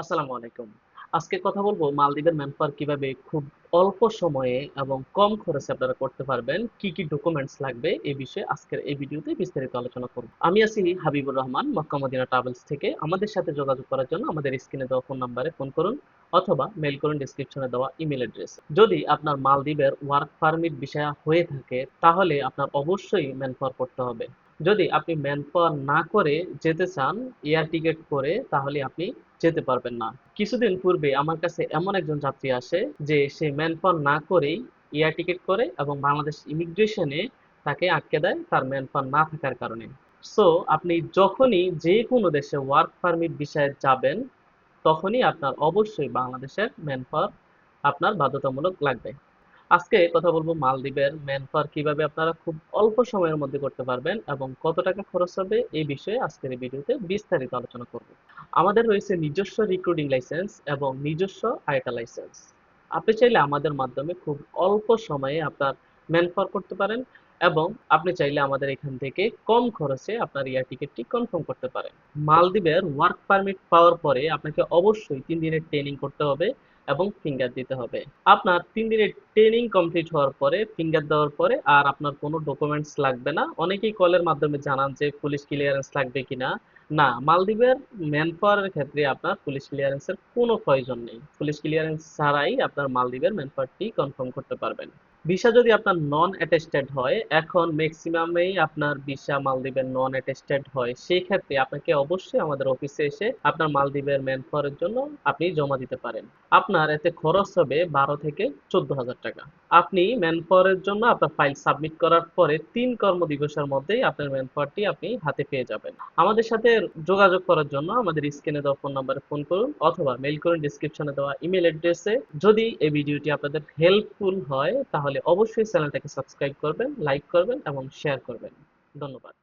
আসসালামু আলাইকুম। আজকে কথা বলব মালদ্বীপের ম্যানপাওয়ার কীভাবে খুব অল্প সময়ে এবং কম খরচে আপনারা করতে পারবেন, কি কি ডকুমেন্টস লাগবে এই বিষয়ে আজকের এই ভিডিওতে বিস্তারিত আলোচনা করব। আমি আছি Habibur Rahman, Mecca Medina travels থেকে। আমাদের সাথে যোগাযোগ করার জন্য আমাদের স্ক্রিনে দেওয়া ফোন নাম্বারে ফোন করুন। অথবা মেল করুন ডেসক্রিপশনে দেওয়া ইমেল অ্যাড্রেস যদি আপনার মালদ্বীপের ওয়ার্ক পারমিট বিষয় হয়ে থাকে, তাহলে আপনার অবশ্যই ম্যানপাওয়ার করতে হবে। যদি আপনি ম্যান না করে যেতে চান এয়ার টিকেট করে, তাহলে আপনি যেতে পারবেন না। কিছুদিন পূর্বে আমার কাছে এমন একজন যাত্রী আসে, যে সে ম্যান না করেই এয়ার টিকেট করে এবং বাংলাদেশ ইমিগ্রেশনে তাকে আটকে দেয় তার ম্যান না থাকার কারণে। সো আপনি যখনই যে কোনো দেশে ওয়ার্ক পারমিট বিষয়ে যাবেন তখনই আপনার অবশ্যই বাংলাদেশের ম্যান পাওয়ার আপনার বাধ্যতামূলক লাগবে। আজকে কথা বলব মালদ্বীপের ম্যান পাওয়ার কীভাবে আপনারা খুব অল্প সময়ের মধ্যে করতে পারবেন এবং কত টাকা খরচ হবে এই বিষয়ে আজকের এই ভিডিওতে বিস্তারিত আলোচনা করব। আমাদের রয়েছে নিজস্ব রিক্রুটিং লাইসেন্স এবং নিজস্ব আইটা লাইসেন্স আপনি চাইলে আমাদের মাধ্যমে খুব অল্প সময়ে আপনার ম্যান পাওয়ার করতে পারেন। এবং আপনি চাইলে আমাদের এখান থেকে কম খরচে আপনার এয়ার টিকিটটি কনফার্ম করতে পারেন। মালদ্বীপের ওয়ার্ক পারমিট পাওয়ার পরে আপনাকে অবশ্যই তিন দিনের ট্রেনিং করতে হবে এবং ফিঙ্গার দিতে হবে। আপনার তিন দিনের ট্রেনিং কমপ্লিট হওয়ার পরে ফিঙ্গার দেওয়ার পরে আর আপনার কোনো ডকুমেন্টস লাগবে না। অনেকেই কলের মাধ্যমে জানান যে, পুলিশ ক্লিয়ারেন্স লাগবে কিনা? না, মালদ্বীপের ম্যান পাওয়ারের ক্ষেত্রে আপনার পুলিশ ক্লিয়ারেন্সের কোনো প্রয়োজন নেই। পুলিশ ক্লিয়ারেন্স ছাড়াই আপনার মালদ্বীপের ম্যান পাওয়ারটি কনফার্ম করতে পারবেন। ভিসা যদি আপনার নন অ্যাটেস্টেড হয়, এখন ম্যাক্সিমামেই আপনার ভিসা মালদ্বীপের নন অ্যাটেস্টেড হয়, সেই ক্ষেত্রে আপনাকে অবশ্যই আমাদের অফিসে এসে আপনার মালদ্বীপের ম্যান পাওয়ারের জন্য আপনি জমা দিতে পারেন। আপনার এতে খরচ হবে বারো থেকে চোদ্দ হাজার টাকা। আপনি ম্যান পাওয়ারের জন্য আপনার ফাইল সাবমিট করার পরে তিন কর্মদিবসের মধ্যেই আপনার ম্যান পাওয়ারটি আপনি হাতে পেয়ে যাবেন। আমাদের সাথে যোগাযোগ করার জন্য আমাদের স্ক্রিনে দেওয়া ফোন নাম্বারে ফোন করুন অথবা মেইল করুন ডিসক্রিপশনে দেওয়া ইমেল অ্যাড্রেসে যদি এই ভিডিওটি আপনাদের হেল্পফুল হয়, তাহলে অবশ্যই চ্যানেলটাকে সাবস্ক্রাইব করবেন লাইক করবেন এবং শেয়ার করবেন। ধন্যবাদ।